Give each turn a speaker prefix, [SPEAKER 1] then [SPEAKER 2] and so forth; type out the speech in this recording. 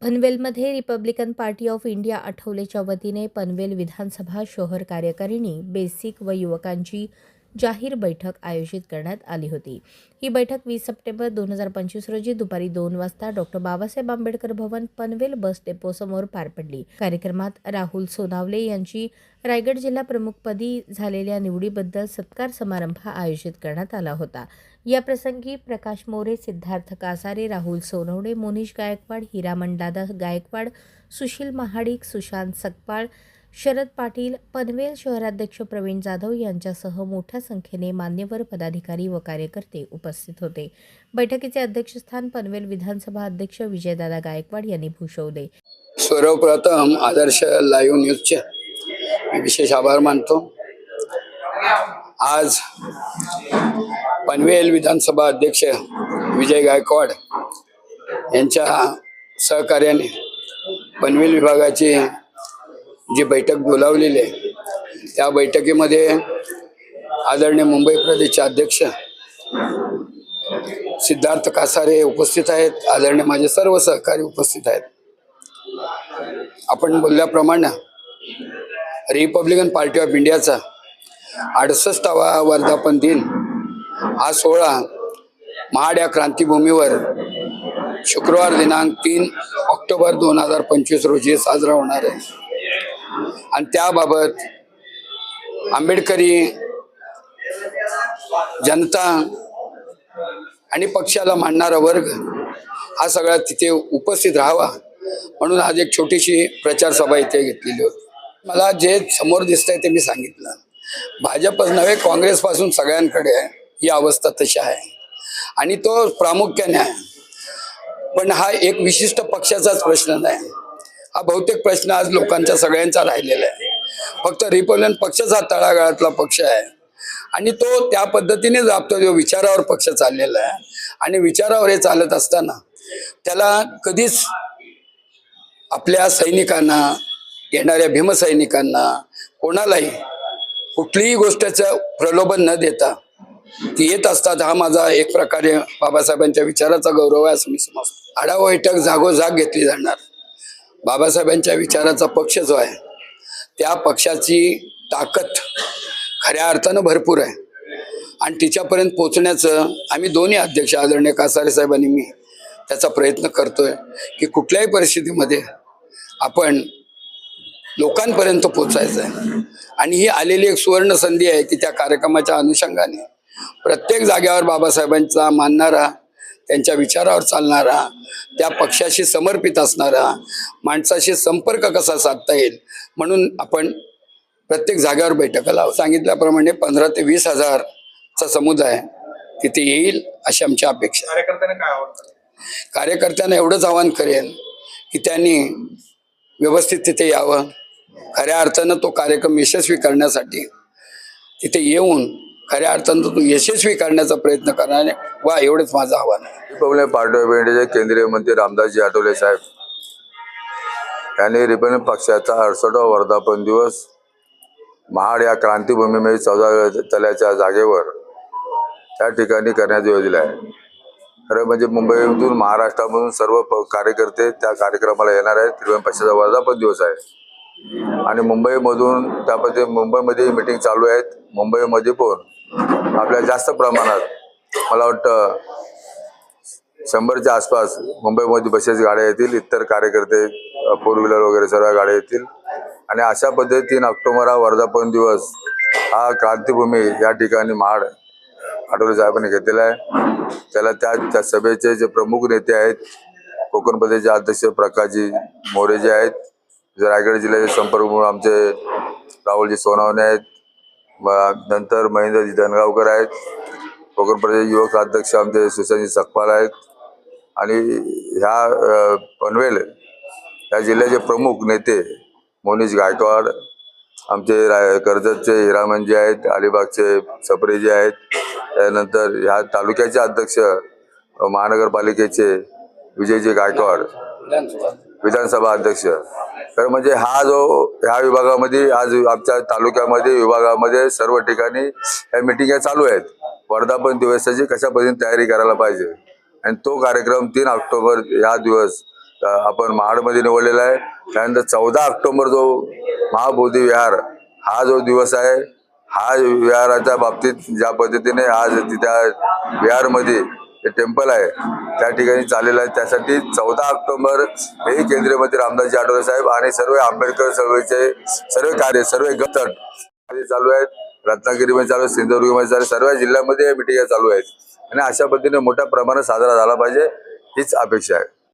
[SPEAKER 1] पनवेलमध्ये Republican party of India आठवलेच्या वतीने पनवेल विधानसभा शहर कार्यकारिणी बेसिक व युवकांची जाहीर बैठक आयोजित करण्यात आली होती. ही बैठक वीस सप्टेंबर दोन हजार पंचवीस रोजी दुपारी दोन वाजता डॉक्टर बाबासाहेब आंबेडकर भवन पनवेल बस डेपोसमोर पार पडली. कार्यक्रमात राहुल सोनावले यांची रायगड जिल्हा प्रमुखपदी झालेल्या निवडीबद्दल सत्कार समारंभ आयोजित करण्यात आला होता. या प्रसंगी प्रकाश मोरे सिद्धार्थ कासारे राहुल सोनवणे मोनिश गायकवाड हिरामण दादा गायकवाड सुशील महाडिक सुशांत सकपाळ शरद पाटील पनवेल शहराध्यक्ष प्रवीण जाधव यांच्यासह मोठ्या संख्येने मान्यवर पदाधिकारी व कार्यकर्ते उपस्थित होते. बैठकीचे अध्यक्षस्थान पनवेल विधानसभा अध्यक्ष विजयदादा गायकवाड यांनी भूषवले.
[SPEAKER 2] सर्वप्रथम आदर्श लाईव्ह न्यूजचे विशेष आभार मानतो. आज पनवेल विधानसभा अध्यक्ष विजय गायकवाड यांच्या सहकार्याने पनवेल विभागाची जी बैठक बोलावलेली आहे त्या बैठकीमध्ये आदरणीय मुंबई प्रदेशचे अध्यक्ष सिद्धार्थ कासारे उपस्थित आहेत आदरणीय माझे सर्व सहकारी उपस्थित आहेत. आपण बोलल्याप्रमाणे रिपब्लिकन पार्टी ऑफ इंडियाचा अडुसष्टावा वर्धापन दिन हा सोहळा महाड या क्रांतीभूमीवर शुक्रवार दिनांक तीन ऑक्टोबर दोन हजार पंचवीस रोजी साजरा होणार आहे. आणि त्याबाबत आंबेडकरी जनता आणि पक्षाला मांडणारा वर्ग हा सगळा तिथे उपस्थित राहावा म्हणून आज एक छोटीशी प्रचारसभा इथे घेतलेली होती. मला जे समोर दिसतंय ते मी सांगितलं. भाजपच नव्हे काँग्रेसपासून सगळ्यांकडे आहे. ही अवस्था तशी आहे. आणि तो प्रामुख्याने आहे. पण हा एक विशिष्ट पक्षाचाच प्रश्न नाही. हा बहुतेक प्रश्न आज लोकांचा सगळ्यांचा राहिलेला आहे. फक्त रिपब्लिकन पक्षच हा तळागाळातला पक्ष आहे. आणि तो त्या पद्धतीने जापतो जो विचारावर पक्ष चाललेला आहे. आणि विचारावर हे चालत असताना त्याला कधीच आपल्या सैनिकांना येणाऱ्या भीमसैनिकांना कोणालाही कुठलीही गोष्टीचं प्रलोभन न देता ती येत असतात हा माझा एक प्रकारे बाबासाहेबांच्या विचाराचा गौरव आहे असं मी समजतो. आढावा बैठक जागोजाग घेतली जाणार. बाबासाहेबांच्या विचाराचा पक्ष जो आहे त्या पक्षाची ताकद खऱ्या अर्थानं भरपूर आहे. आणि तिच्यापर्यंत पोचण्याचं आम्ही दोन्ही अध्यक्ष आदरणीय कासारे साहेबांनी मी त्याचा प्रयत्न करतोय की कुठल्याही परिस्थितीमध्ये आपण लोकांपर्यंत पोचायचं आहे. आणि ही आलेली एक सुवर्ण संधी आहे की त्या कार्यक्रमाच्या अनुषंगाने प्रत्येक जागेवर बाबासाहेबांचा मानणारा त्यांच्या विचारावर चालणारा त्या पक्षाशी समर्पित असणारा माणसाशी संपर्क कसा साधता येईल म्हणून आपण प्रत्येक जागेवर बैठका लावू. सांगितल्याप्रमाणे पंधरा ते वीस हजारचा समुदाय तिथे येईल अशी आमची अपेक्षा.
[SPEAKER 3] कार्यकर्त्यांना काय
[SPEAKER 2] कार्यकर्त्यांना एवढंच आवाहन करेन की त्यांनी व्यवस्थित तिथे यावं. खऱ्या अर्थानं तो कार्यक्रम यशस्वी करण्यासाठी तिथे येऊन खऱ्या अर्थानं तो यशस्वी करण्याचा प्रयत्न करणार वा एवढंच माझं आव्हान आहे.
[SPEAKER 4] रिपब्लिकन पार्टी ऑफ इंडियाचे केंद्रीय मंत्री रामदासजी आठवले साहेब. यांनी रिपब्लिक पक्षाचा अडसठवा वर्धापन दिवस महाड या क्रांतीभूमीमध्ये चौदा तल्याच्या जागेवर त्या ठिकाणी करण्यात योजले आहे. खरं म्हणजे मुंबईमधून महाराष्ट्रामधून सर्व प- कार्यकर्ते त्या कार्यक्रमाला येणार आहेत. त्रिवेण पक्षाचा वर्धापन दिवस आहे. आणि मुंबईमधून त्यामध्ये मुंबईमध्ये मीटिंग चालू आहेत. मुंबईमध्ये पण आपल्या जास्त प्रमाणात मला वाटतं शंभरच्या आसपास मुंबईमध्ये बसेस गाड्या येतील इतर कार्यकर्ते फोर व्हीलर वगैरे सर्व गाड्या येतील. आणि अशा पद्धतीने ऑक्टोबर हा वर्धापन दिवस हा क्रांतीभूमी या ठिकाणी महाड आठवले साहेबांनी घेतलेला आहे. त्याला त्या त्या सभेचे जे प्रमुख नेते आहेत कोकण प्रदेशचे अध्यक्ष प्रकाशजी मोरे जे आहेत. जे रायगड जिल्ह्याचे संपर्क म्हणून आमचे राहुलजी सोनावणे आहेत. नंतर महेंद्रजी धनगावकर आहेत. कोकण प्रदेश युवक अध्यक्ष आमचे सुशांतजी सकपाल आहेत. आणि ह्या पनवेल या जिल्ह्याचे प्रमुख नेते मोनीश गायकवाड आमचे रा कर्जतचे हिरामनजी आहेत अलिबागचे सपरेजी आहेत. त्यानंतर ह्या तालुक्याचे अध्यक्ष महानगरपालिकेचे विजयजी गायकवाड. विधानसभा अध्यक्ष. तर म्हणजे हा जो ह्या विभागामध्ये आज आमच्या तालुक्यामध्ये विभागामध्ये सर्व ठिकाणी ह्या मिटिंगा चालू आहेत. वर्धापन दिवसाची कशा पद्धतीने तयारी करायला पाहिजे? आणि तो कार्यक्रम तीन ऑक्टोबर ह्या दिवस आपण महाडमध्ये निवडलेला आहे. त्यानंतर चौदा ऑक्टोबर जो महाबोधी विहार हा जो दिवस आहे हा विहाराच्या बाबतीत ज्या पद्धतीने आज त्या विहारमध्ये जे टेम्पल आहे. त्या ठिकाणी चाललेलं आहे. त्यासाठी चौदा ऑक्टोबर हे केंद्रीय मंत्री रामदासजी आठवले साहेब आणि सर्व आंबेडकर चळवळीचे सर्व कार्य सर्व गट चालू आहेत. रत्नागिरीमध्ये चालू आहे सिंधुदुर्गमध्ये चालू सर्व जिल्ह्यामध्ये या मिटिंगा चालू आहेत. आणि अशा पद्धतीने मोठ्या प्रमाणात साजरा झाला पाहिजे हीच अपेक्षा आहे.